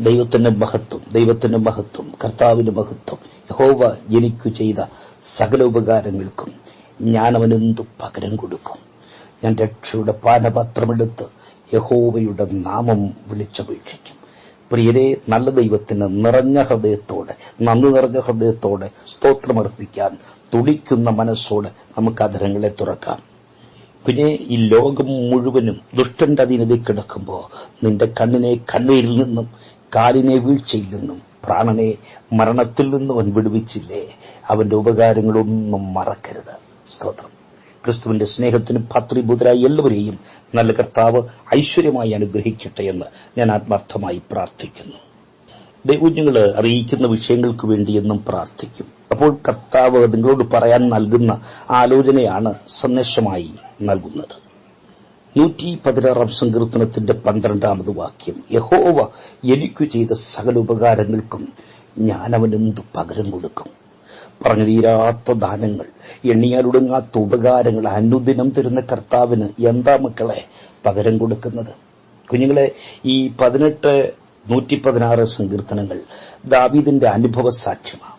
ദൈവത്തിന്റെ മഹത്വം ദൈവത്തിന്റെ മഹത്വം കർത്താവിന്റെ മഹത്വം. യഹോവ എനിക്കു ചെയ്ത സകല ഉപകാരങ്ങൾക്കും ഞാൻ അവനെന്തു പകരം കൊടുക്കും. ഞാൻ രക്ഷയുടെ പാനപാത്രമെടുത്ത് യഹോവയുടെ നാമം വിളിച്ചപേക്ഷിക്കും. പ്രിയരെ നല്ല ദൈവത്തിന് നിറഞ്ഞ ഹൃദയത്തോടെ നന്ദി നിറഞ്ഞ ഹൃദയത്തോടെ സ്തോത്രമർപ്പിക്കാൻ തുടിക്കുന്ന മനസ്സോടെ നമുക്ക് അധരങ്ങളെ തുറക്കാം. പിന്നെ ഈ ലോകം മുഴുവനും ദുഷ്ടന്റെ അധീനതയിൽ കിടക്കുമ്പോൾ നിന്റെ കണ്ണിനെ കണ്ണീരിൽ നിന്നും കാലിനെ വീഴ്ചയിൽ നിന്നും പ്രാണനെ മരണത്തിൽ നിന്നും അവൻ വിടുവിച്ചില്ലേ? അവന്റെ ഉപകാരങ്ങളൊന്നും മറക്കരുത്. സ്തോത്രം. ക്രിസ്തുവിന്റെ സ്നേഹത്തിന് ഭദ്രീഭൂതരായ എല്ലാവരെയും നല്ല കർത്താവ് ഐശ്വര്യമായി അനുഗ്രഹിക്കട്ടെ എന്ന് ഞാൻ ആത്മാർത്ഥമായി പ്രാർത്ഥിക്കുന്നു. ദൈവജ്ഞങ്ങൾ അറിയിക്കുന്ന വിഷയങ്ങൾക്ക് വേണ്ടി എന്നും പ്രാർത്ഥിക്കും. അപ്പോൾ കർത്താവ് നിങ്ങളോട് പറയാൻ നൽകുന്ന ആലോചനയാണ് സന്ദേശമായി നൽകുന്നത്. നൂറ്റി പതിനാറാം സങ്കീർത്തനത്തിന്റെ പന്ത്രണ്ടാമത് വാക്യം. യഹോവ എനിക്കു ചെയ്ത സകല ഉപകാരങ്ങൾക്കും ഞാൻ അവനെന്തു പകരം കൊടുക്കും? പറഞ്ഞു തീരാത്ത ദാനങ്ങൾ എണ്ണിയാലൊടുങ്ങാത്ത ഉപകാരങ്ങൾ അനുദിനം തരുന്ന കർത്താവിന് എന്താ മക്കളെ പകരം കൊടുക്കുന്നത്? കുഞ്ഞുങ്ങളെ ഈ പതിനെട്ട് നൂറ്റി പതിനാറ് സങ്കീർത്തനങ്ങൾ ദാവീദിന്റെ അനുഭവ സാക്ഷ്യമാണ്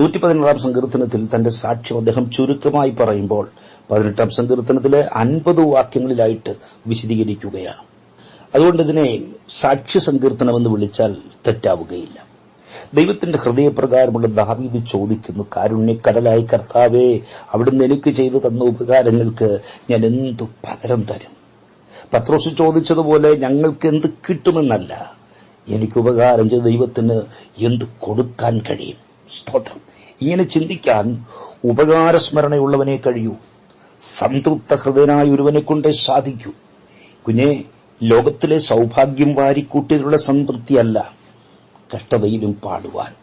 നൂറ്റി പതിനാറാം സങ്കീർത്തനത്തിൽ തന്റെ സാക്ഷ്യം അദ്ദേഹം ചുരുക്കമായി പറയുമ്പോൾ പതിനെട്ടാം സങ്കീർത്തനത്തിലെ അൻപത് വാക്യങ്ങളിലായിട്ട് വിശദീകരിക്കുകയാണ്. അതുകൊണ്ട് ഇതിനെ സാക്ഷ്യ സങ്കീർത്തനമെന്ന് വിളിച്ചാൽ തെറ്റാവുകയില്ല. ദൈവത്തിന്റെ ഹൃദയപ്രകാരമുള്ള ദാവീദ് ചോദിക്കുന്നു കാരുണ്യക്കടലായി കർത്താവേ അവിടുന്ന് എനിക്ക് ചെയ്തു തന്ന ഉപകാരങ്ങൾക്ക് ഞാൻ എന്തു പകരം തരും? പത്രോസ് ചോദിച്ചതുപോലെ ഞങ്ങൾക്ക് എന്ത് കിട്ടുമെന്നല്ല എനിക്ക് ഉപകാരം ചെയ്ത ദൈവത്തിന് എന്ത് കൊടുക്കാൻ കഴിയും? സ്തോത്രം. ഇങ്ങനെ ചിന്തിക്കാൻ ഉപകാരസ്മരണയുള്ളവനെ കഴിയൂ. സംതൃപ്ത ഹൃദയനായ ഒരുവനെ കൊണ്ട് സാധിക്കൂ. കുഞ്ഞെ ലോകത്തിലെ സൗഭാഗ്യം വാരിക്കൂട്ടിയതിലുള്ള സംതൃപ്തിയല്ല. കഷ്ടതയിലും പാടുവാൻ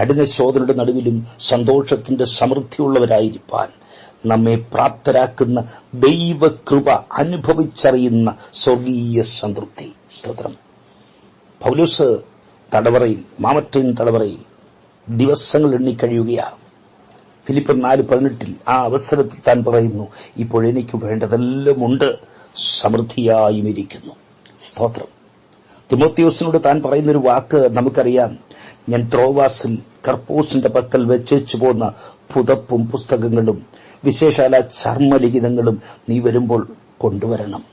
കഠിന ശോധനയുടെ നടുവിലും സന്തോഷത്തിന്റെ സമൃദ്ധിയുള്ളവരായിരിക്കാൻ നമ്മെ പ്രാപ്തരാക്കുന്ന ദൈവകൃപ അനുഭവിച്ചറിയുന്ന സ്വർഗീയ സംതൃപ്തി. സ്തോത്രം. പൗലോസ് തടവറയിൽ മാമറ്റൻ തടവറയിൽ ദിവസങ്ങൾ എണ്ണിക്കഴിയുകയാണ് ഫിലിപ്പർ നാല് പതിനെട്ടിൽ ആ അവസരത്തിൽ താൻ പറയുന്നു ഇപ്പോൾ എനിക്ക് വേണ്ടതെല്ലാം ഉണ്ട്. സമൃദ്ധിയായും ഇരിക്കുന്നു. സ്തോത്രം. തിമോത്യോസിനോട് താൻ പറയുന്നൊരു വാക്ക് നമുക്കറിയാം. ഞാൻ ത്രോവാസിൽ കർപ്പൂസിന്റെ പക്കൽ വെച്ചു പോകുന്ന പുതപ്പും പുസ്തകങ്ങളും വിശേഷാല ചർമ്മലിഖിതങ്ങളും നീ വരുമ്പോൾ കൊണ്ടുവരണം.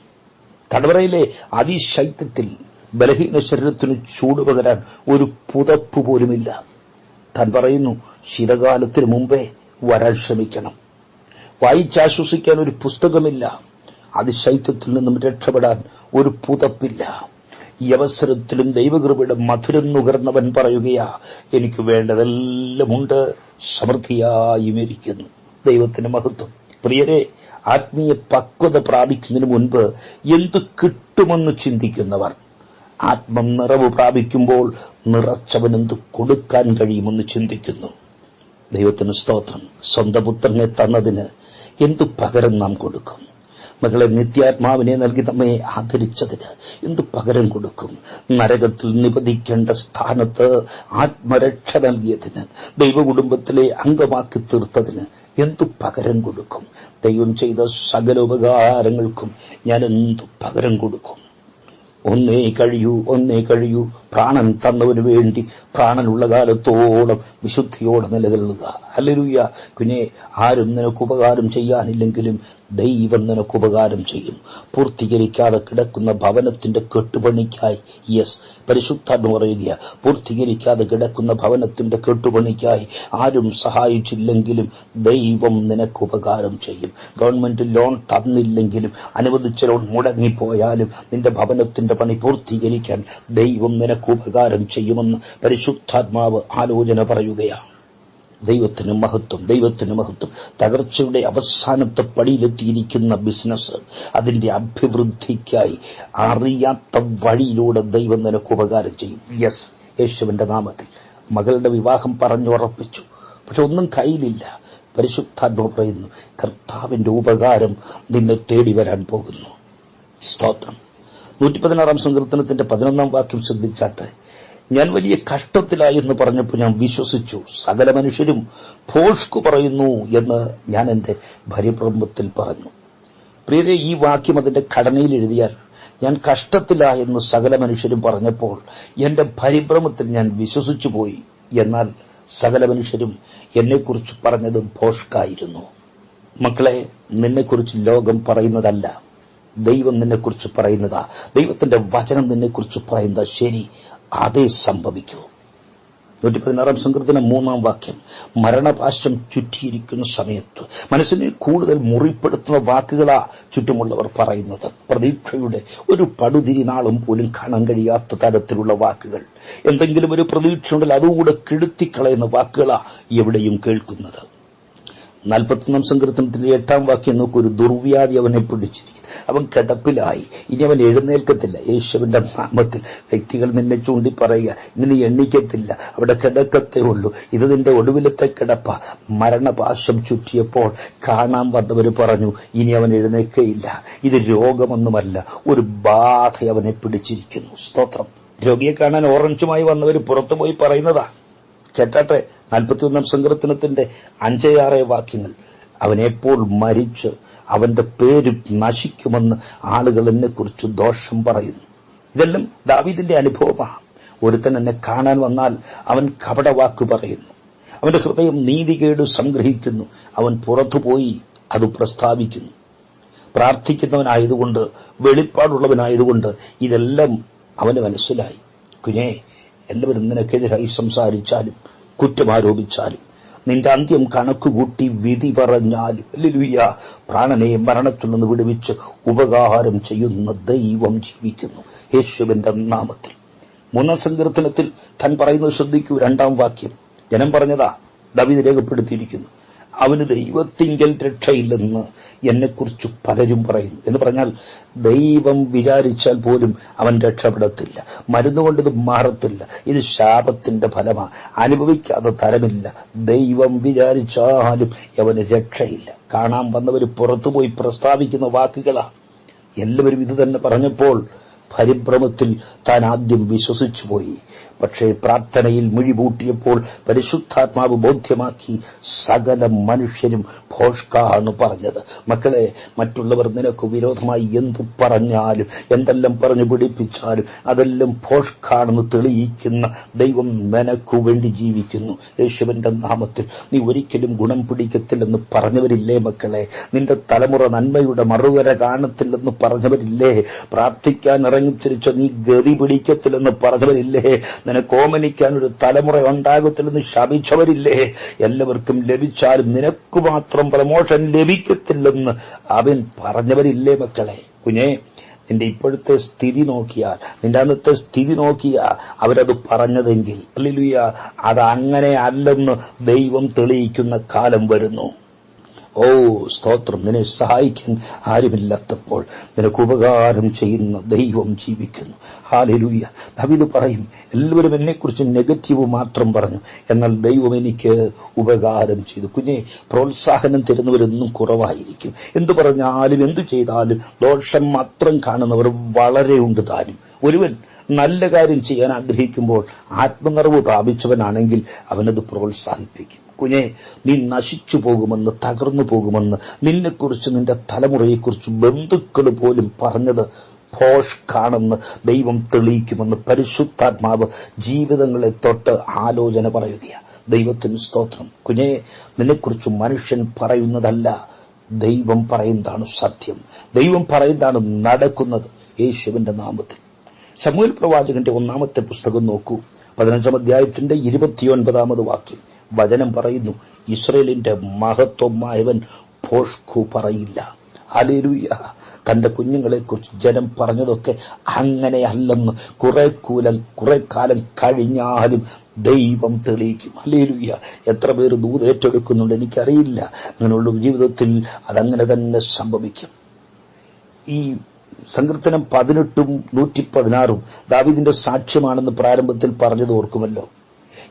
തടവറയിലെ അതിശൈത്യത്തിൽ ബലഹീന ശരീരത്തിന് ചൂട് പകരാൻ ഒരു പുതപ്പ് പോലുമില്ല. താൻ പറയുന്നു ശീതകാലത്തിനു മുമ്പേ വരാൻ ശ്രമിക്കണം. വായിച്ചാശ്വസിക്കാൻ ഒരു പുസ്തകമില്ല. അതിശൈത്യത്തിൽ നിന്നും രക്ഷപ്പെടാൻ ഒരു പുതപ്പില്ല. ഈ അവസരത്തിലും ദൈവകൃപയുടെ മധുരം നുകർന്നവൻ പറയുകയാ എനിക്ക് വേണ്ടതെല്ലാമുണ്ട് സമൃദ്ധിയായും ഇരിക്കുന്നു ദൈവത്തിന്റെ മഹത്വം. പ്രിയരെ ആത്മീയ പക്വത പ്രാപിക്കുന്നതിന് മുൻപ് എന്ത് കിട്ടുമെന്ന് ചിന്തിക്കുന്നവർ. ആത്മം നിറവ് പ്രാപിക്കുമ്പോൾ നിറച്ചവനെന്ത് കൊടുക്കാൻ കഴിയുമെന്ന് ചിന്തിക്കുന്നു. ദൈവത്തിന് സ്തോത്രം. സ്വന്തം പുത്രനെ തന്നതിന് എന്തു പകരം നാം കൊടുക്കും? മകളെ നിത്യാത്മാവിനെ നൽകി നമ്മെ ആദരിച്ചതിന് എന്തു പകരം കൊടുക്കും? നരകത്തിൽ നിപതിക്കേണ്ട സ്ഥാനത്ത് ആത്മരക്ഷ നൽകിയതിന് ദൈവകുടുംബത്തിലെ അംഗമാക്കി തീർത്തതിന് എന്തു പകരം കൊടുക്കും? ദൈവം ചെയ്ത സകല ഉപകാരങ്ങൾക്കും ഞാൻ എന്തു പകരം കൊടുക്കും? ഒന്നേ കഴിയൂ ഒന്നേ കഴിയൂ. പ്രാണൻ തന്നവന് വേണ്ടി പ്രാണനുള്ള കാലത്തോളം വിശുദ്ധിയോടെ നിലനിൽക്കുക അല്ലരുയ്യ പിന്നെ ആരും നിനക്ക് ഉപകാരം ചെയ്യാനില്ലെങ്കിലും ദൈവം നിനക്ക് ഉപകാരം ചെയ്യും. പൂർത്തീകരിക്കാതെ കിടക്കുന്ന ഭവനത്തിന്റെ കെട്ടുപണിക്കായി. യെസ് പരിശുദ്ധാത്മ പറയുക പൂർത്തീകരിക്കാതെ കിടക്കുന്ന ഭവനത്തിന്റെ കെട്ടുപണിക്കായി ആരും സഹായിച്ചില്ലെങ്കിലും ദൈവം നിനക്ക് ഉപകാരം ചെയ്യും. ഗവൺമെന്റ് ലോൺ തന്നില്ലെങ്കിലും അനുവദിച്ച ലോൺ മുടങ്ങിപ്പോയാലും നിന്റെ ഭവനത്തിന്റെ പണി പൂർത്തീകരിക്കാൻ ദൈവം നിനക്ക് ഉപകാരം ചെയ്യുമെന്ന് പരിശുദ്ധാത്മാവ് ആലോചന പറയുകയാണ്. ദൈവത്തിന് മഹത്വം ദൈവത്തിന് മഹത്വം. തകർച്ചയുടെ അവസാനത്തെ പടിയിലെത്തിയിരിക്കുന്ന ബിസിനസ് അതിന്റെ അഭിവൃദ്ധിക്കായി അറിയാത്ത വഴിയിലൂടെ ദൈവം നിനക്ക് ഉപകാരം ചെയ്യും. യെസ് യേശുവിന്റെ നാമത്തിൽ. മകളുടെ വിവാഹം പറഞ്ഞുറപ്പിച്ചു പക്ഷെ ഒന്നും കയ്യിലില്ല. പരിശുദ്ധാത്മ പറയുന്നു കർത്താവിന്റെ ഉപകാരം നിന്നെ തേടി വരാൻ പോകുന്നു. സ്തോത്രം. നൂറ്റി പതിനാറാം സങ്കീർത്തനത്തിന്റെ പതിനൊന്നാം വാക്യം ശ്രദ്ധിച്ചാട്ടെ. ഞാൻ വലിയ കഷ്ടത്തിലായി എന്ന് പറഞ്ഞപ്പോൾ ഞാൻ വിശ്വസിച്ചു. സകല മനുഷ്യരും ഭോഷ്കു പറയുന്നു എന്ന് ഞാൻ എന്റെ ഭര്യപ്രബന്ധത്തിൽ പറഞ്ഞു. പ്രിയരെ ഈ വാക്യം അതിന്റെ ഘടനയിൽ എഴുതിയാൽ ഞാൻ കഷ്ടത്തിലായെന്ന് സകല മനുഷ്യരും പറഞ്ഞപ്പോൾ എന്റെ പരിഭ്രമത്തിൽ ഞാൻ വിശ്വസിച്ചു പോയി എന്നാൽ സകല മനുഷ്യരും എന്നെക്കുറിച്ച് പറഞ്ഞത് ഭോഷ്കായിരുന്നു. മക്കളെ നിന്നെക്കുറിച്ച് ലോകം പറയുന്നതല്ല. ദൈവം നിന്നെക്കുറിച്ച് പറയുന്നതാ. ദൈവത്തിന്റെ വചനം നിന്നെക്കുറിച്ച് പറയുന്നത്. ശരി അതേ സംഭവിക്കൂ. നൂറ്റി പതിനാറാം സംഘത്തിന് മൂന്നാം വാക്യം. മരണപാശം ചുറ്റിയിരിക്കുന്ന സമയത്ത് മനസ്സിനെ കൂടുതൽ മുറിപ്പെടുത്തുന്ന വാക്കുകളാ ചുറ്റുമുള്ളവർ പറയുന്നത്. പ്രതീക്ഷയുടെ ഒരു പടുതിരി നാളും പോലും കാണാൻ കഴിയാത്ത തരത്തിലുള്ള വാക്കുകൾ. എന്തെങ്കിലും ഒരു പ്രതീക്ഷ ഉണ്ടെങ്കിൽ അതുകൂടെ കെടുത്തിക്കളയുന്ന വാക്കുകളാ എവിടെയും കേൾക്കുന്നത്. നാൽപ്പത്തൊന്നാം സങ്കീർത്തനത്തിന്റെ എട്ടാം വാക്യം നോക്കൂ ഒരു ദുർവ്യാധി അവനെ പിടിച്ചിരിക്കുന്നു. അവൻ കിടപ്പിലായി. ഇനി അവൻ എഴുന്നേൽക്കത്തില്ല. യേശുവിന്റെ നാമത്തിൽ വ്യക്തികൾ നിന്നെ ചൂണ്ടി പറയുക. ഇങ്ങനെ എണ്ണിക്കത്തില്ല. അവിടെ കിടക്കത്തേ ഉള്ളൂ. ഇത് നിന്റെ ഒടുവിലത്തെ കിടപ്പ. മരണപാശം ചുറ്റിയപ്പോൾ കാണാൻ വന്നവര് പറഞ്ഞു ഇനി അവൻ എഴുന്നേൽക്കയില്ല. ഇത് രോഗമൊന്നുമല്ല. ഒരു ബാധ അവനെ പിടിച്ചിരിക്കുന്നു. സ്തോത്രം. രോഗിയെ കാണാൻ ഓറഞ്ചുമായി വന്നവർ പുറത്തുപോയി പറയുന്നതാ. കേട്ടാട്ടെ നാൽപ്പത്തിയൊന്നാം സങ്കീർത്തനത്തിന്റെ അഞ്ചേ ആറേ വാക്യങ്ങൾ അവനെപ്പോൾ മരിച്ച് അവന്റെ പേര് നശിക്കുമെന്ന് ആളുകൾ എന്നെക്കുറിച്ച് ദോഷം പറയുന്നു. ഇതെല്ലാം ദാവീദിന്റെ അനുഭവമാണ്. ഒരുത്തൻ എന്നെ കാണാൻ വന്നാൽ അവൻ കപടവാക്ക് പറയുന്നു. അവന്റെ ഹൃദയം നീതികേട് സംഗ്രഹിക്കുന്നു. അവൻ പുറത്തുപോയി അത് പ്രസ്താവിക്കുന്നു. പ്രാർത്ഥിക്കുന്നവനായതുകൊണ്ട് വെളിപ്പാടുള്ളവനായതുകൊണ്ട് ഇതെല്ലാം അവന് മനസ്സിലായി. കുഞ്ഞേ എല്ലാവരും നിനക്കെതിരായി സംസാരിച്ചാലും കുറ്റമാരോപിച്ചാലും നിന്റെ അന്ത്യം കണക്കുകൂട്ടി വിധി പറഞ്ഞാലും പ്രാണനെ മരണത്തിൽ നിന്ന് വിടുവിച്ച് ഉപകാരം ചെയ്യുന്ന ദൈവം ജീവിക്കുന്നു യേശുവിന്റെ നാമത്തിൽ. മൂന്നാം സങ്കീർത്തനത്തിൽ താൻ പറയുന്നത് ശ്രദ്ധിക്കൂ രണ്ടാം വാക്യം. ജനം പറഞ്ഞതാ ദവിത് രേഖപ്പെടുത്തിയിരിക്കുന്നു. അവന് ദൈവത്തിങ്കൽ രക്ഷയില്ലെന്ന് എന്നെക്കുറിച്ച് പലരും പറയും. എന്ന് പറഞ്ഞാൽ ദൈവം വിചാരിച്ചാൽ പോലും അവൻ രക്ഷപ്പെടത്തില്ല. മരുന്നുകൊണ്ട് ഇത് മാറത്തില്ല. ഇത് ശാപത്തിന്റെ ഫലമാണ് അനുഭവിക്കാതെ തരമില്ല. ദൈവം വിചാരിച്ചാലും അവന് രക്ഷയില്ല. കാണാൻ വന്നവർ പുറത്തുപോയി പ്രസ്താവിക്കുന്ന വാക്കുകളാണ് എല്ലാവരും ഇത് തന്നെ പറഞ്ഞപ്പോൾ പരിഭ്രമത്തിൽ താൻ ആദ്യം വിശ്വസിച്ചുപോയി പക്ഷേ പ്രാർത്ഥനയിൽ മിഴിപൂട്ടിയപ്പോൾ പരിശുദ്ധാത്മാവ് ബോധ്യമാക്കി സകല മനുഷ്യരും ഭോഷ്കാണ് പറഞ്ഞത്. മക്കളെ മറ്റുള്ളവർ നിനക്ക് വിരോധമായി എന്ത് പറഞ്ഞാലും എന്തെല്ലാം പറഞ്ഞു പിടിപ്പിച്ചാലും അതെല്ലാം ഭോഷ്കാണെന്ന് തെളിയിക്കുന്ന ദൈവം നിനക്കു വേണ്ടി ജീവിക്കുന്നു. യേശുവിന്റെ നാമത്തിൽ നീ ഒരിക്കലും ഗുണം പിടിക്കത്തില്ലെന്ന് പറഞ്ഞവരില്ലേ മക്കളെ? നിന്റെ തലമുറ നന്മയുടെ മറുകര കാണത്തില്ലെന്ന് പറഞ്ഞവരില്ലേ? പ്രാർത്ഥിക്കാൻ ഇറങ്ങിത്തിരിച്ച നീ ഗതി പിടിക്കത്തില്ലെന്ന് പറഞ്ഞവരില്ലേ? നിനക്ക് ഓമനിക്കാൻ ഒരു തലമുറ ഉണ്ടാകത്തില്ലെന്ന് ശപിച്ചവരില്ലേ? എല്ലാവർക്കും ലഭിച്ചാലും നിനക്ക് മാത്രം പ്രമോഷൻ ലഭിക്കത്തില്ലെന്ന് അവൻ പറഞ്ഞവരില്ലേ മക്കളെ? കുഞ്ഞേ നിന്റെ ഇപ്പോഴത്തെ സ്ഥിതി നോക്കിയാൽ നിന്റെ അന്നത്തെ സ്ഥിതി നോക്കിയാൽ അവരത് പറഞ്ഞതെങ്കിൽ അല്ലുയ്യ അത് അങ്ങനെ അല്ലെന്ന് ദൈവം തെളിയിക്കുന്ന കാലം വരുന്നു. ഓ സ്തോത്രം. നിന്നെ സഹായിക്കാൻ ആരുമില്ലാത്തപ്പോൾ നിനക്ക് ഉപകാരം ചെയ്യുന്ന ദൈവം ജീവിക്കുന്നു. ഹാലലൂയ. ദവിത് പറയും എല്ലാവരും എന്നെക്കുറിച്ച് നെഗറ്റീവ് മാത്രം പറഞ്ഞു. എന്നാൽ ദൈവം എനിക്ക് ഉപകാരം ചെയ്തു. കുഞ്ഞെ പ്രോത്സാഹനം തരുന്നവരൊന്നും കുറവായിരിക്കും. എന്തു പറഞ്ഞാലും എന്തു ചെയ്താലും ദോഷം മാത്രം കാണുന്നവർ വളരെ ഉണ്ട് താനും. ഒരുവൻ നല്ല കാര്യം ചെയ്യാൻ ആഗ്രഹിക്കുമ്പോൾ ആത്മനിറവ് പ്രാപിച്ചവനാണെങ്കിൽ അവനത് പ്രോത്സാഹിപ്പിക്കും. കുഞ്ഞെ നീ നശിച്ചു പോകുമെന്ന് തകർന്നു പോകുമെന്ന് നിന്നെക്കുറിച്ച് നിന്റെ തലമുറയെക്കുറിച്ച് ബന്ധുക്കൾ പോലും പറഞ്ഞത് ഭോഷ്കാണെന്ന് ദൈവം തെളിയിക്കുമെന്ന് പരിശുദ്ധാത്മാവ് ജീവിതങ്ങളെ തൊട്ട് ആലോചന പറയുകയാണ്. ദൈവത്തിന് സ്തോത്രം. കുഞ്ഞെ നിന്നെക്കുറിച്ച് മനുഷ്യൻ പറയുന്നതല്ല. ദൈവം പറയുന്നതാണ് സത്യം. ദൈവം പറയുന്നതാണ് നടക്കുന്നത്. യേശുവിന്റെ നാമത്തിൽ. ശമുൽ പ്രവാചകന്റെ ഒന്നാമത്തെ പുസ്തകം നോക്കൂ. പതിനഞ്ചാം അധ്യായത്തിന്റെ ഇരുപത്തിയൊൻപതാമത് വാക്യം. വചനം പറയുന്നു. ഇസ്രയേലിന്റെ മഹത്വമായവൻ ഭോഷ്കു പറയില്ല. അലേലൂയ തന്റെ കുഞ്ഞുങ്ങളെക്കുറിച്ച് ജനം പറഞ്ഞതൊക്കെ അങ്ങനെയല്ലെന്ന് കുറെ കൂലം കുറെ കാലം കഴിഞ്ഞാലും ദൈവം തെളിയിക്കും. അല്ലേലുയ്യ എത്ര പേര് ദൂത് ഏറ്റെടുക്കുന്നുണ്ട് എനിക്കറിയില്ല. അങ്ങനെയുള്ള ജീവിതത്തിൽ അതങ്ങനെ തന്നെ സംഭവിക്കും. ഈ സങ്കീർത്തനം പതിനെട്ടും നൂറ്റി പതിനാറും ദാവിദിന്റെ സാക്ഷ്യമാണെന്ന് പ്രാരംഭത്തിൽ പറഞ്ഞത് ഓർക്കുമല്ലോ.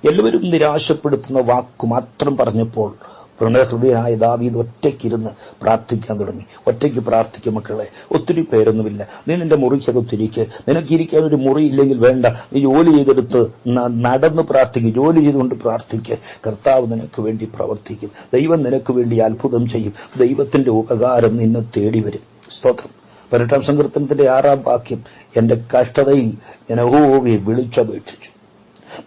എല്ലാവരും നിരാശപ്പെടുത്തുന്ന വാക്ക് മാത്രം പറഞ്ഞപ്പോൾ പ്രണയഹൃദയനായ ദാവീദ് ഒറ്റയ്ക്കിരുന്ന് പ്രാർത്ഥിക്കാൻ തുടങ്ങി. ഒറ്റയ്ക്ക് പ്രാർത്ഥിക്കും മക്കളെ ഒത്തിരി പേരൊന്നുമില്ല. നീ നിന്റെ മുറിക്കകത്തിരിക്കുക നിനക്കിരിക്കാൻ ഒരു മുറി ഇല്ലെങ്കിൽ വേണ്ട. നീ ജോലി ചെയ്തെടുത്ത് നടന്ന് പ്രാർത്ഥിക്കും. ജോലി ചെയ്തുകൊണ്ട് പ്രാർത്ഥിക്ക്. കർത്താവ് നിനക്ക് വേണ്ടി പ്രവർത്തിക്കും. ദൈവം നിനക്ക് വേണ്ടി അത്ഭുതം ചെയ്യും. ദൈവത്തിന്റെ ഉപകാരം നിന്നെ തേടി വരും. സ്തോത്രം. പതിനെട്ടാം സങ്കീർത്തനത്തിന്റെ ആറാം വാക്യം എന്റെ കഷ്ടതയിൽ ഞാൻ യഹോവയെ വിളിച്ചപേക്ഷിച്ചു.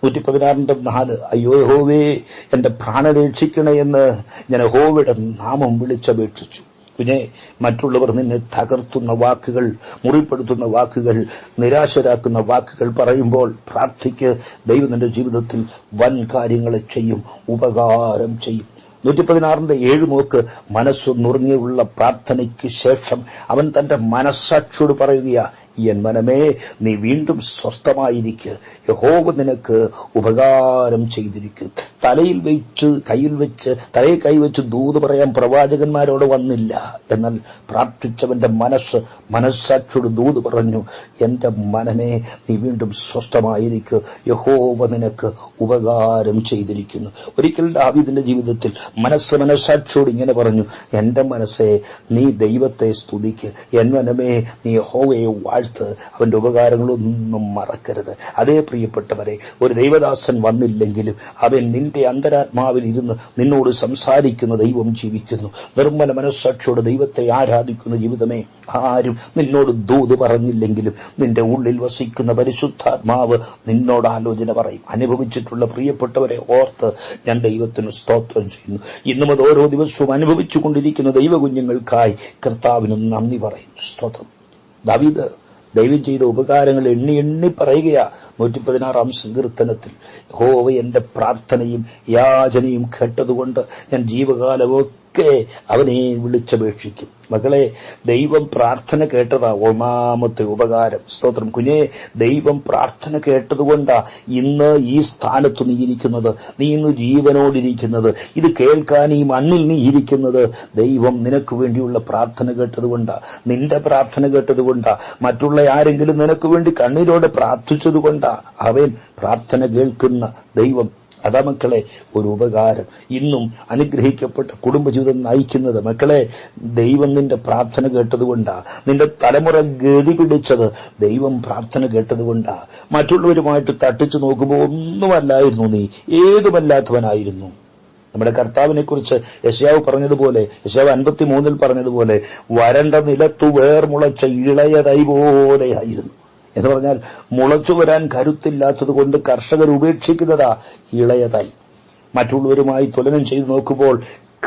നൂറ്റി പതിനാറിന്റെ നാല് അയ്യോ യഹോവേ എന്റെ പ്രാണ രക്ഷിക്കണേ എന്ന് ഞാൻ യഹോവയുടെ നാമം വിളിച്ചപേക്ഷിച്ചു. പിന്നെ മറ്റുള്ളവർ നിന്നെ തകർത്തുന്ന വാക്കുകൾ മുറിപ്പെടുത്തുന്ന വാക്കുകൾ നിരാശരാക്കുന്ന വാക്കുകൾ പറയുമ്പോൾ പ്രാർത്ഥിക്ക്. ദൈവം നിന്റെ ജീവിതത്തിൽ വൻ കാര്യങ്ങളെ ചെയ്യും ഉപകാരം ചെയ്യും. നൂറ്റി പതിനാറിന്റെ ഏഴ് നോക്ക് മനസ്സ് നുറുങ്ങിയുള്ള പ്രാർത്ഥനയ്ക്ക് ശേഷം അവൻ തന്റെ മനസ്സാക്ഷിയോട് പറയുകയാ എൻ മനമേ നീ വീണ്ടും സ്വസ്ഥമായിരിക്കുക യഹോവ നിനക്ക് ഉപകാരം ചെയ്തിരിക്കും. തലയിൽ വെച്ച് കയ്യിൽ വെച്ച് തലയിൽ കൈവച്ച് ദൂത് പറയാൻ പ്രവാചകന്മാരോട് വന്നില്ല. എന്നാൽ പ്രാർത്ഥിച്ചവന്റെ മനസ്സ് മനസ്സാക്ഷിയോട് ദൂത് പറഞ്ഞു എന്റെ മനമേ നീ വീണ്ടും സ്വസ്ഥമായിരിക്കുക യഹോവ നിനക്ക് ഉപകാരം ചെയ്തിരിക്കുന്നു. ഒരിക്കൽ ഡാവിദിന്റെ ജീവിതത്തിൽ മനസ്സ് മനസ്സാക്ഷിയോട് ഇങ്ങനെ പറഞ്ഞു എന്റെ മനസ്സേ നീ ദൈവത്തെ സ്തുതിക്ക്. എൻ മനമേ നീ യഹോവയെ വാഴ്ത്ത് അവന്റെ ഉപകാരങ്ങളൊന്നും മറക്കരുത്. അതേ പ്രിയപ്പെട്ടവരെ ഒരു ദൈവദാസൻ വന്നില്ലെങ്കിലും അവൻ നിന്റെ അന്തരാത്മാവിൽ ഇരുന്ന് നിന്നോട് സംസാരിക്കുന്ന ദൈവം ജീവിക്കുന്നു. നിർമ്മല മനസ്സാക്ഷിയോട് ദൈവത്തെ ആരാധിക്കുന്ന ജീവിതമേ ആരും നിന്നോട് ദൂത് പറഞ്ഞില്ലെങ്കിലും നിന്റെ ഉള്ളിൽ വസിക്കുന്ന പരിശുദ്ധാത്മാവ് നിന്നോട് ആലോചന പറയും. അനുഭവിച്ചിട്ടുള്ള പ്രിയപ്പെട്ടവരെ ഓർത്ത് ഞാൻ ദൈവത്തിന് സ്തോത്രം ചെയ്യുന്നു. ഇന്നും അത് ഓരോ ദിവസവും അനുഭവിച്ചുകൊണ്ടിരിക്കുന്ന ദൈവകുഞ്ഞുങ്ങൾക്കായി കർത്താവിനും നന്ദി പറയുന്നു. സ്തോത്രം. ദാവീദ് ദൈവം ചെയ്ത ഉപകാരങ്ങൾ എണ്ണി എണ്ണി പറയുകയാ. നൂറ്റി പതിനാറാം സങ്കീർത്തനത്തിൽ. ഹോവ എന്റെ പ്രാർത്ഥനയും യാചനയും കേട്ടതുകൊണ്ട് ഞാൻ ജീവകാലമൊക്കെ അവനെ വിളിച്ചപേക്ഷിക്കും. മകളെ ദൈവം പ്രാർത്ഥന കേട്ടതാ. ഒന്നാമത്തെ ഉപകാരം. സ്തോത്രം. കുഞ്ഞെ ദൈവം പ്രാർത്ഥന കേട്ടതുകൊണ്ടാ ഇന്ന് ഈ സ്ഥാനത്ത് നീ ഇരിക്കുന്നത്. നീ ഇന്ന് ജീവനോടിരിക്കുന്നത്. ഇത് കേൾക്കാൻ ഈ മണ്ണിൽ നീ ഇരിക്കുന്നത്. ദൈവം നിനക്ക് വേണ്ടിയുള്ള പ്രാർത്ഥന കേട്ടതുകൊണ്ടാ. നിന്റെ പ്രാർത്ഥന കേട്ടതുകൊണ്ടാ. മറ്റുള്ള ആരെങ്കിലും നിനക്ക് വേണ്ടി കണ്ണീരോടെ പ്രാർത്ഥിച്ചതുകൊണ്ടാ അവൻ പ്രാർത്ഥന കേൾക്കുന്ന ദൈവം അതാ മക്കളെ ഒരു ഉപകാരം. ഇന്നും അനുഗ്രഹിക്കപ്പെട്ട കുടുംബജീവിതം നയിക്കുന്നത് മക്കളെ ദൈവം നിന്റെ പ്രാർത്ഥന കേട്ടതുകൊണ്ടാ. നിന്റെ തലമുറ ഗതി പിടിച്ചത് ദൈവം പ്രാർത്ഥന കേട്ടതുകൊണ്ടാ. മറ്റുള്ളവരുമായിട്ട് തട്ടിച്ചു നോക്കുമ്പോൾ ഒന്നുമല്ലായിരുന്നു നീ ഏതുമല്ലാത്തവനായിരുന്നു. നമ്മുടെ കർത്താവിനെ കുറിച്ച് യശാവ് പറഞ്ഞതുപോലെ യശാവ് അൻപത്തി മൂന്നിൽ പറഞ്ഞതുപോലെ വരണ്ട നിലത്തു വേർമുളച്ച ഇളയ തൈ പോലെയായിരുന്നു എന്ന് പറഞ്ഞാൽ മുളച്ചു വരാൻ കരുത്തില്ലാത്തത് കൊണ്ട് കർഷകർ ഉപേക്ഷിക്കുന്നതാ ഇളയതായി മറ്റുള്ളവരുമായി തുലനം ചെയ്തു നോക്കുമ്പോൾ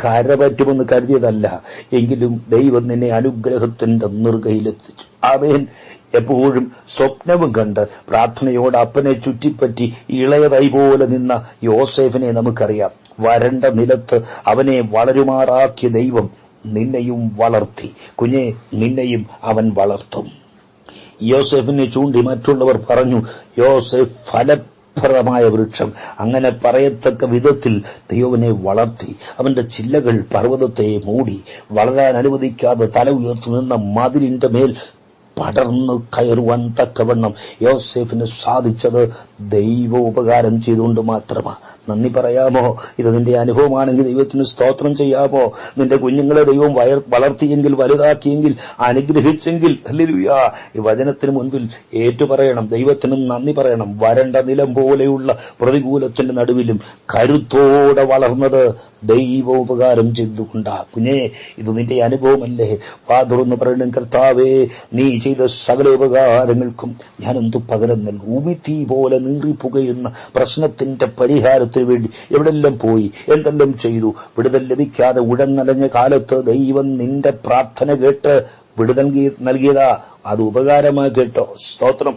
കര പറ്റുമെന്ന് കരുതിയതല്ല. എങ്കിലും ദൈവം നിന്നെ അനുഗ്രഹത്തിന്റെ നിർഗയിലെത്തിച്ചു അവൻ എപ്പോഴും സ്വപ്നവും കണ്ട് പ്രാർത്ഥനയോട് അപ്പനെ ചുറ്റിപ്പറ്റി ഇളയതായി പോലെ നിന്ന യോസേഫിനെ നമുക്കറിയാം. വരണ്ട നിലത്ത് അവനെ വളരുമാറാക്കിയ ദൈവം നിന്നെയും വളർത്തി. കുഞ്ഞെ നിന്നെയും അവൻ വളർത്തും. യോസെഫിനെ ചൂണ്ടി മറ്റുള്ളവർ പറഞ്ഞു യോസെഫ് ഫലപ്രദമായ വൃക്ഷം. അങ്ങനെ പറയത്തക്ക വിധത്തിൽ ദൈവനെ വളർത്തി അവന്റെ ചില്ലകൾ പർവതത്തെ മൂടി വളരാൻ അനുവദിക്കാതെ തല ഉയർത്തുനിന്ന മതിലിന്റെ മേൽ പടർന്നു കയറുവാൻ തക്കവണ്ണം യോസെഫിന് സാധിച്ചത് ദൈവ ഉപകാരം ചെയ്തുകൊണ്ട് മാത്രമാ. നന്ദി പറയാമോ? ഇത് നിന്റെ അനുഭവമാണെങ്കിൽ ദൈവത്തിന് സ്തോത്രം ചെയ്യാമോ? നിന്റെ കുഞ്ഞുങ്ങളെ ദൈവം വയർ വളർത്തിയെങ്കിൽ വലുതാക്കിയെങ്കിൽ അനുഗ്രഹിച്ചെങ്കിൽ ഹല്ലേലൂയ. ഈ വചനത്തിന് മുൻപിൽ ഏറ്റുപറയണം ദൈവത്തിനും നന്ദി പറയണം. വരണ്ട നിലം പോലെയുള്ള പ്രതികൂലത്തിന്റെ നടുവിലും കരുത്തോടെ വളർന്നത് ദൈവ ഉപകാരം ചെയ്തുകൊണ്ടാ. കുഞ്ഞേ ഇത് നിന്റെ അനുഭവമല്ലേ? വാ തുറന്ന് പറയണം കർത്താവേ നീ ചെയ്ത സകല ഉപകാരങ്ങൾക്കും ഞാൻ എന്തു പകരം നൽകും? ഉമിത്തി പോലെ നീറിപ്പുകയുന്ന പ്രശ്നത്തിന്റെ പരിഹാരത്തിന് വേണ്ടി എവിടെല്ലാം പോയി? എന്തെല്ലാം ചെയ്തു? വിടുതൽ ലഭിക്കാതെ ഉഴന്നലഞ്ഞ കാലത്ത് ദൈവം നിന്റെ പ്രാർത്ഥന കേട്ട് വിടുതൽ നൽകിയതാ. അത് ഉപകാരമായി കേട്ടോ. സ്തോത്രം.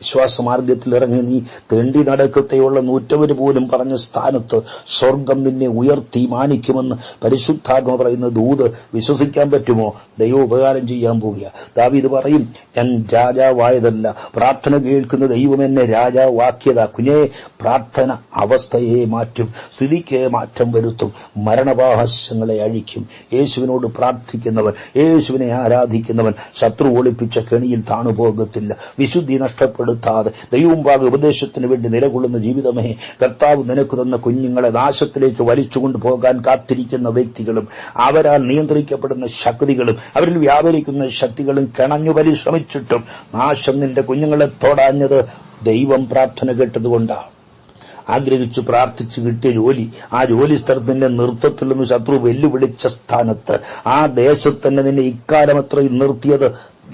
വിശ്വാസമാർഗത്തിൽ ഇറങ്ങി നീ തേണ്ടി നടക്കത്തെയുള്ള നൂറ്റവര് പോലും പറഞ്ഞ സ്ഥാനത്ത് സ്വർഗം നിന്നെ ഉയർത്തി മാനിക്കുമെന്ന് പരിശുദ്ധാത്മ പറയുന്ന ദൂത് വിശ്വസിക്കാൻ പറ്റുമോ? ദൈവം ഉപകാരം ചെയ്യാൻ പോകുക ദാവീദ് പറയും ഞാൻ രാജാവായതല്ല. പ്രാർത്ഥന കേൾക്കുന്ന ദൈവം എന്നെ രാജാവാക്കിയതാ. കുഞ്ഞേ പ്രാർത്ഥന അവസ്ഥയെ മാറ്റും. സ്ഥിതിക്ക് മാറ്റം വരുത്തും. മരണപാഹസ്യങ്ങളെ അഴിക്കും. യേശുവിനോട് പ്രാർത്ഥിക്കുന്നവൻ യേശുവിനെ ആരാധിക്കുന്നവൻ ശത്രു ഒളിപ്പിച്ച കെണിയിൽ താണുപോകത്തില്ല. വിശുദ്ധി നഷ്ടപ്പെടുത്താതെ ദൈവമുമ്പാകെ ഉപദേശത്തിന് വേണ്ടി നിലകൊള്ളുന്ന ജീവിതമേ കർത്താവ് നിനക്ക് തന്ന കുഞ്ഞുങ്ങളെ നാശത്തിലേക്ക് വലിച്ചുകൊണ്ട് പോകാൻ കാത്തിരിക്കുന്ന വ്യക്തികളും അവരാൽ നിയന്ത്രിക്കപ്പെടുന്ന ശക്തികളും അവരിൽ വ്യാപരിക്കുന്ന ശക്തികളും കിണഞ്ഞു പരിശ്രമിച്ചിട്ടും നാശം നിന്റെ കുഞ്ഞുങ്ങളെ തൊടാഞ്ഞത് ദൈവം പ്രാർത്ഥന കേട്ടതുകൊണ്ടാണ് ആഗ്രഹിച്ചു പ്രാർത്ഥിച്ചു കിട്ടിയ ജോലി ആ ജോലി സ്ഥലത്ത് നിന്നെ നൃത്തത്തിൽ നിന്ന് ശത്രു വെല്ലുവിളിച്ച സ്ഥാനത്ത് ആ ദേശത്ത് തന്നെ നിന്നെ ഇക്കാലം അത്രയും നിർത്തിയത്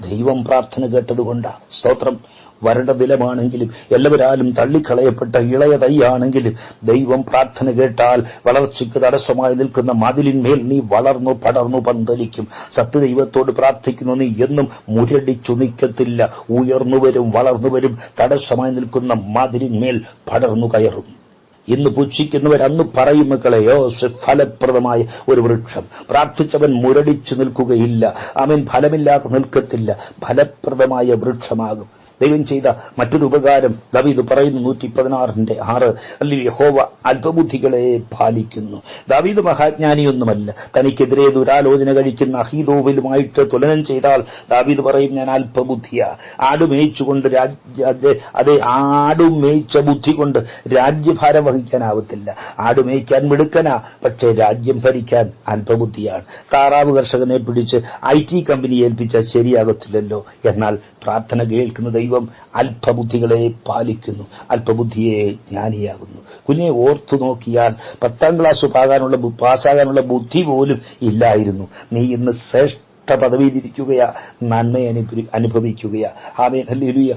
ദൈവം പ്രാർത്ഥന കേട്ടതുകൊണ്ടാണ് സ്തോത്രം. വരണ്ട നിലമാണെങ്കിലും എല്ലാവരാലും തള്ളിക്കളയപ്പെട്ട ഇളയ തൈയാണെങ്കിലും ദൈവം പ്രാർത്ഥന കേട്ടാൽ വളർച്ചയ്ക്ക് തടസ്സമായി നിൽക്കുന്ന മതിലിന്മേൽ നീ വളർന്നു പടർന്നു പന്തലിക്കും. സത്യദൈവത്തോട് പ്രാർത്ഥിക്കുന്നു നീ എന്നും മുരടിച്ചു നിൽക്കത്തില്ല ഉയർന്നു വരും വളർന്നു വരും തടസ്സമായി നിൽക്കുന്ന മതിലിന്മേൽ പടർന്നു കയറും. ഇന്ന് പുച്ഛിക്കുന്നവർ അന്ന് പറയും മക്കളെയോ ഫലപ്രദമായ ഒരു വൃക്ഷം. പ്രാർത്ഥിച്ചവൻ മുരടിച്ചു നിൽക്കുകയില്ല. അവൻ ഫലമില്ലാതെ നിൽക്കത്തില്ല. ഫലപ്രദമായ വൃക്ഷമാകും. ദൈവം ചെയ്ത മറ്റൊരു ഉപകാരം. ദാവീദ് പറയുന്നു നൂറ്റി പതിനാറിന്റെ ആറ്. അല്ലെങ്കിൽ യഹോവ അല്പബുദ്ധികളെ പാലിക്കുന്നു. ദാവീദ് മഹാജ്ഞാനിയൊന്നുമല്ല. തനിക്കെതിരെ ദുരാലോചന കഴിക്കുന്ന അഹീദോവിലുമായിട്ട് തുലനം ചെയ്താൽ ദാവീദ് പറയും ഞാൻ അല്പബുദ്ധിയ. ആട് മേയിച്ചുകൊണ്ട് രാജ്യ അതെ ആടു മേയിച്ച ബുദ്ധി കൊണ്ട് രാജ്യഭാരം വഹിക്കാനാവത്തില്ല. ആട് മേയ്ക്കാൻ മിടുക്കനാ പക്ഷേ രാജ്യം ഭരിക്കാൻ അല്പബുദ്ധിയാണ്. താറാവ് കർഷകനെ പിടിച്ച് ഐ ടി കമ്പനി ഏൽപ്പിച്ചാൽ ശരിയാകത്തില്ലല്ലോ. എന്നാൽ പ്രാർത്ഥന കേൾക്കുന്ന ദൈവം അല്പബുദ്ധികളെ പാലിക്കുന്നു അല്പബുദ്ധിയെ ജ്ഞാനിയാകുന്നു. കുഞ്ഞെ ഓർത്തു നോക്കിയാൽ പത്താം ക്ലാസ് പാകാനുള്ള പാസ്സാകാനുള്ള ബുദ്ധി പോലും ഇല്ലായിരുന്നു. നീ ഇന്ന് ശ്രേഷ്ഠ പദവിയിലിരിക്കുകയാ നന്മ അനുഭവി- അനുഭവിക്കുകയാ. ആമേൻ ഹല്ലേലൂയ.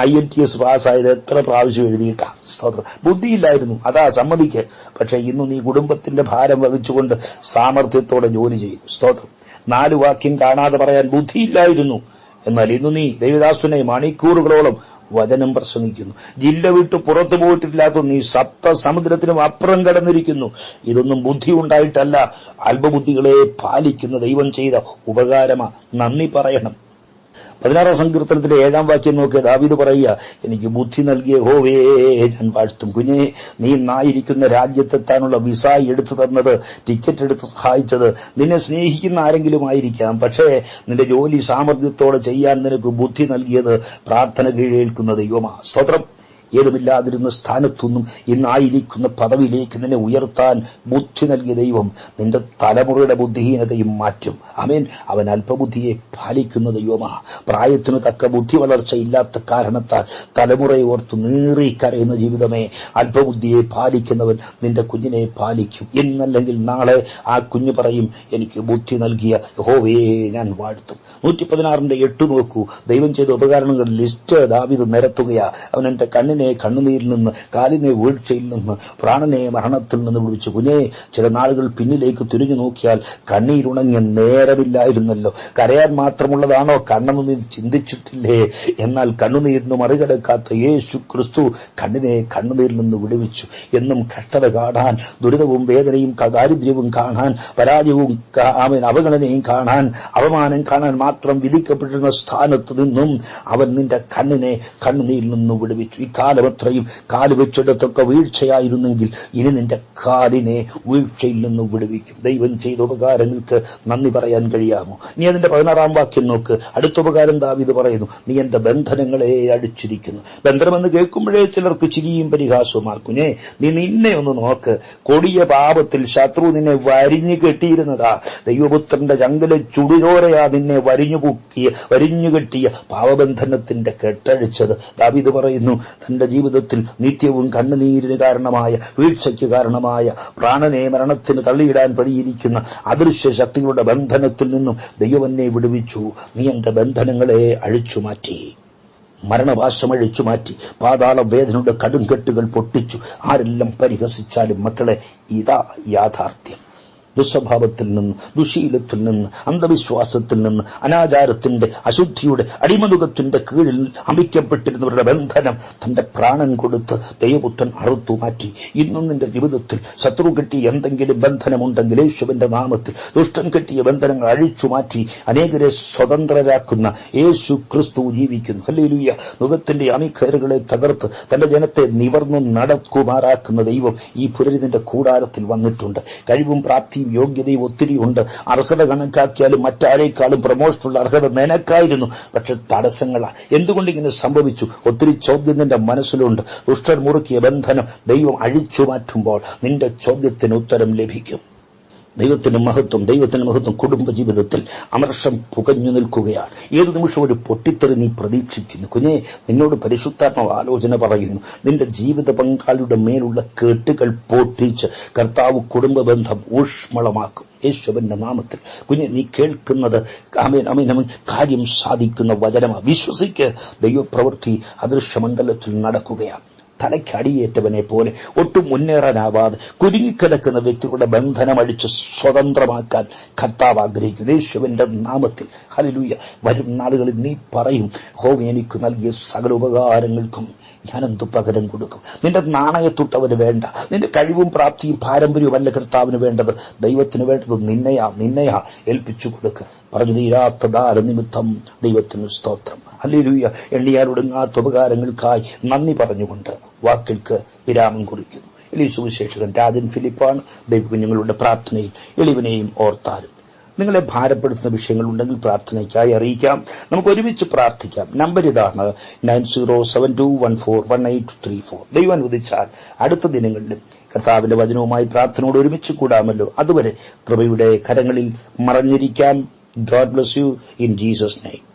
ഐ എൻ ടി എസ് പാസ്സായത് എത്ര പ്രാവശ്യം എഴുതിയിട്ടാ? സ്തോത്രം. ബുദ്ധിയില്ലായിരുന്നു അതാ സമ്മതിക്ക്. പക്ഷെ ഇന്ന് നീ കുടുംബത്തിന്റെ ഭാരം വഹിച്ചുകൊണ്ട് സാമർഥ്യത്തോടെ ജോലി ചെയ്യുന്നു സ്തോത്രം. നാലു വാക്യം കാണാതെ പറയാൻ ബുദ്ധിയില്ലായിരുന്നു. എന്നാൽ ഇന്ന് നീ ദേവിദാസുനെ മണിക്കൂറുകളോളം വചനം പ്രസംഗിക്കുന്നു. ജില്ല വിട്ട് പുറത്തു പോയിട്ടില്ലാത്ത നീ സപ്ത സമുദ്രത്തിനും അപ്പുറം കടന്നിരിക്കുന്നു. ഇതൊന്നും ബുദ്ധി ഉണ്ടായിട്ടല്ല അല്പബുദ്ധികളെ പാലിക്കുന്ന ദൈവം ചെയ്ത ഉപകാരമാ. നന്ദി പറയണം. പതിനാറാം സങ്കീർത്തനത്തിന്റെ ഏഴാം വാക്യം നോക്കിയ ദാവീദ് പറയുക എനിക്ക് ബുദ്ധി നൽകിയ ഹോവേ ഞാൻ വാഴ്ത്തും. കുഞ്ഞെ നീ നായിരിക്കുന്ന രാജ്യത്തെത്താനുള്ള വിസ എടുത്തു തന്നത് ടിക്കറ്റ് എടുത്ത് സഹായിച്ചത്. നിന്നെ സ്നേഹിക്കുന്ന ആരെങ്കിലും ആയിരിക്കാം. പക്ഷേ നിന്റെ ജോലി സാമർഥ്യത്തോടെ ചെയ്യാൻ നിനക്ക് ബുദ്ധി നൽകിയത് പ്രാർത്ഥന കീഴേൽക്കുന്ന ദൈവമാ. സ്തോത്രം. ഏതുമില്ലാതിരുന്ന സ്ഥാനത്തുനിന്നും ഇന്നായിരിക്കുന്ന പദവിയിലേക്ക് നിന്നെ ഉയർത്താൻ ബുദ്ധി നൽകിയ ദൈവം നിന്റെ തലമുറയുടെ ബുദ്ധിഹീനതയും മാറ്റും. അമേൻ അവൻ അല്പബുദ്ധിയെ പാലിക്കുന്ന ദൈവമാ. പ്രായത്തിനു തക്ക ബുദ്ധി വളർച്ച ഇല്ലാത്ത കാരണത്താൽ തലമുറയെ ഓർത്തു നീറി കരയുന്ന ജീവിതമേ അല്പബുദ്ധിയെ പാലിക്കുന്നവൻ നിന്റെ കുഞ്ഞിനെ പാലിക്കും. ഇന്നല്ലെങ്കിൽ നാളെ ആ കുഞ്ഞു പറയും എനിക്ക് ബുദ്ധി നൽകിയ യഹോവയെ ഞാൻ വാഴ്ത്തും. നൂറ്റി പതിനാറിന്റെ എട്ട് നോക്കൂ. ദൈവം ചെയ്ത ഉപകരണങ്ങളുടെ ലിസ്റ്റ് ദാവിത് നിരത്തുകയാ. അവൻ എന്റെ കണ്ണിനെ കണ്ണുനീരിൽ നിന്ന് കാലിനെ വീഴ്ചയിൽ നിന്ന് പ്രാണനെ മരണത്തിൽ നിന്ന് വിളിച്ചു കുഞ്ഞേ ചില നാളുകൾ പിന്നിലേക്ക് തിരിഞ്ഞു നോക്കിയാൽ കണ്ണീരുണങ്ങിയ നേരമില്ലായിരുന്നല്ലോ. കരയാൻ മാത്രമുള്ളതാണോ കണ്ണെന്ന് നീ ചിന്തിച്ചിട്ടില്ലേ? എന്നാൽ കണ്ണുനീരിന് മറികടക്കാത്ത യേശു ക്രിസ്തു കണ്ണിനെ കണ്ണുനീരിൽ നിന്ന് വിടുവിച്ചു. എന്നും കഷ്ടത കാണാൻ ദുരിതവും വേദനയും ദാരിദ്ര്യവും കാണാൻ പരാജയവും ആമേൻ അവഗണനയും കാണാൻ അപമാനം കാണാൻ മാത്രം വിധിക്കപ്പെട്ടിരുന്ന സ്ഥാനത്ത് നിന്നും അവൻ നിന്റെ കണ്ണിനെ കണ്ണുനീരിൽ നിന്ന് വിടുവിച്ചു. ഇക്കാലം അത്രയും കാൽ വെച്ചിടത്തൊക്കെ വീഴ്ചയായിരുന്നെങ്കിൽ ഇനി നിന്റെ കാലിനെ വീഴ്ചയിൽ നിന്ന് വിടുവിക്കും. ദൈവം ചെയ്ത ഉപകാരങ്ങൾക്ക് നന്ദി പറയാൻ കഴിയാമോ? നീ അതിന്റെ പതിനാറാം വാക്യം നോക്ക്. അടുത്ത ഉപകാരം ദാവിത് പറയുന്നു നീ എന്റെ ബന്ധനങ്ങളെ അടിച്ചിരിക്കുന്നു. ബന്ധനമെന്ന് കേൾക്കുമ്പോഴേ ചിലർക്ക് ചിരിയും പരിഹാസവുമാർ കുഞ്ഞേ നീ നിന്നെ ഒന്ന് നോക്ക്. കൊടിയ പാപത്തിൽ ശത്രു നിന്നെ വരിഞ്ഞു കെട്ടിയിരുന്നതാ. ദൈവപുത്രന്റെ ചങ്കല ചുടിരോരയാ നിന്നെ വരിഞ്ഞു പൊക്കിയ വരിഞ്ഞു കെട്ടിയ പാപബന്ധനത്തിന്റെ കെട്ടഴിച്ചത്. ദാവിത് പറയുന്നു തന്റെ ജീവിതത്തിൽ നിത്യവും കണ്ണുനീരിന് കാരണമായ വീഴ്ചയ്ക്ക് കാരണമായ പ്രാണനെ മരണത്തിന് തള്ളിയിടാൻ പതിയിരിക്കുന്ന അദൃശ്യ ശക്തികളുടെ ബന്ധനത്തിൽ നിന്നും ദൈവന്നെ വിടുവിച്ചു. നീ എന്റെ ബന്ധനങ്ങളെ അഴിച്ചു മാറ്റി മരണവാശം അഴിച്ചു മാറ്റി പാതാള വേദനയുടെ കടുംകെട്ടുകൾ പൊട്ടിച്ചു. ആരെല്ലാം പരിഹസിച്ചാലും മക്കളെ ഇതാ യാഥാർത്ഥ്യം. ദുസ്വഭാവത്തിൽ നിന്ന് ദുശീലത്തിൽ നിന്ന് അന്ധവിശ്വാസത്തിൽ നിന്ന് അനാചാരത്തിന്റെ അശുദ്ധിയുടെ അടിമതുകത്തിന്റെ കീഴിൽ അമിക്കപ്പെട്ടിരുന്നവരുടെ ബന്ധനം തന്റെ പ്രാണൻ കൊടുത്ത് ദൈവപുത്രൻ അറുത്തു മാറ്റി. ഇന്നും നിന്റെ ജീവിതത്തിൽ ശത്രു കെട്ടി എന്തെങ്കിലും ബന്ധനമുണ്ടെങ്കിൽ യേശുവിന്റെ നാമത്തിൽ ദുഷ്ടൻ കെട്ടിയ ബന്ധനങ്ങൾ അഴിച്ചു മാറ്റി അനേകരെ സ്വതന്ത്രരാക്കുന്ന യേശു ക്രിസ്തു ജീവിക്കുന്നു. ഹല്ലേലൂയ. മുഖത്തിന്റെ അമിക്കയറുകളെ തകർത്ത് തന്റെ ജനത്തെ നിവർന്നു നടക്കുമാറാക്കുന്ന ദൈവം ഈ പുരരിതിന്റെ കൂടാരത്തിൽ വന്നിട്ടുണ്ട്. കഴിവും പ്രാപ്തിയും യോഗ്യതയും ഒത്തിരിയുണ്ട് അർഹത കണക്കാക്കിയാലും മറ്റാരേക്കാളും പ്രമോഷനുള്ള അർഹത മേനക്കായിരുന്നു പക്ഷെ തടസ്സങ്ങളാ. എന്തുകൊണ്ട് ഇങ്ങനെ സംഭവിച്ചു? ഒത്തിരി ചോദ്യം നിന്റെ മനസ്സിലുണ്ട്. ദുഷ്ടർ മുറുക്കിയ ബന്ധനം ദൈവം അഴിച്ചു മാറ്റുമ്പോൾ നിന്റെ ചോദ്യത്തിന് ഉത്തരം ലഭിക്കും. ദൈവത്തിന് മഹത്വം ദൈവത്തിന്റെ മഹത്വം കുടുംബ ജീവിതത്തിൽ അമർഷം പുകഞ്ഞു നിൽക്കുകയാണ്. ഏത് നിമിഷം ഒരു പൊട്ടിത്തെറി നീ പ്രതീക്ഷിക്കുന്നു. കുഞ്ഞെ നിന്നോട് പരിശുദ്ധാത്മാവ് ആലോചന പറയുന്നു. നിന്റെ ജീവിത പങ്കാളിയുടെ മേലുള്ള കേട്ടുകൾ പൊട്ടിച്ച് കർത്താവ് കുടുംബ ബന്ധം ഊഷ്മളമാക്കും. യേശുവിന്റെ നാമത്തിൽ. കുഞ്ഞെ നീ കേൾക്കുന്നത് കാര്യം സാധിക്കുന്ന വചനമാണ് വിശ്വസിക്ക്. ദൈവപ്രവൃത്തി അദൃശ്യമണ്ഡലത്തിൽ നടക്കുകയാണ്. തലയ്ക്കടിയേറ്റവനെ പോലെ ഒട്ടും മുന്നേറാനാവാതെ കുരുങ്ങിക്കിടക്കുന്ന വ്യക്തികളുടെ ബന്ധനമടിച്ച് സ്വതന്ത്രമാക്കാൻ കർത്താവ് ആഗ്രഹിക്കുന്നു. യേശുവിന്റെ നാമത്തിൽ. ഹലിലൂയ വരും നാളുകളിൽ നീ പറയും ഹോമി എനിക്ക് നൽകിയ സകല ഉപകാരങ്ങൾക്കും ഞാനെന്തു പകരം കൊടുക്കും? നിന്റെ നാണയത്തൊട്ടവന് വേണ്ട. നിന്റെ കഴിവും പ്രാപ്തിയും പാരമ്പര്യവും അല്ല കർത്താവിന് വേണ്ടത്. ദൈവത്തിന് വേണ്ടത് നിന്നെയാ നിന്നെയാ ഏൽപ്പിച്ചു കൊടുക്കുക പറഞ്ഞു തീരാത്ത ദാര നിമിത്തം ദൈവത്തിന് സ്തോത്രം. അല്ലേലൂയ എണ്ണിയാലൊടുങ്ങാത്ത ഉപകാരങ്ങൾക്കായി നന്ദി പറഞ്ഞുകൊണ്ട് വാക്കുകൾക്ക് വിരാമം കുറിക്കുന്നു. എലി സുവിശേഷകൻ രാജൻ ഫിലിപ്പാണ് ദൈവകുഞ്ഞുങ്ങളുടെ പ്രാർത്ഥനയിൽ എളിവിനെയും ഓർത്താലും. നിങ്ങളെ ഭാരപ്പെടുത്തുന്ന വിഷയങ്ങൾ ഉണ്ടെങ്കിൽ പ്രാർത്ഥനയ്ക്കായി അറിയിക്കാം. നമുക്ക് ഒരുമിച്ച് പ്രാർത്ഥിക്കാം. നമ്പർ ഇതാണ് nine zero seven two one four one eight three four. ദൈവം അനുവദിച്ചാൽ അടുത്ത ദിനങ്ങളിലും കർത്താവിന്റെ വചനവുമായി പ്രാർത്ഥനയോട് ഒരുമിച്ച് കൂടാമല്ലോ. അതുവരെ കൃപയുടെ കരങ്ങളിൽ മറഞ്ഞിരിക്കാം. God bless you in Jesus name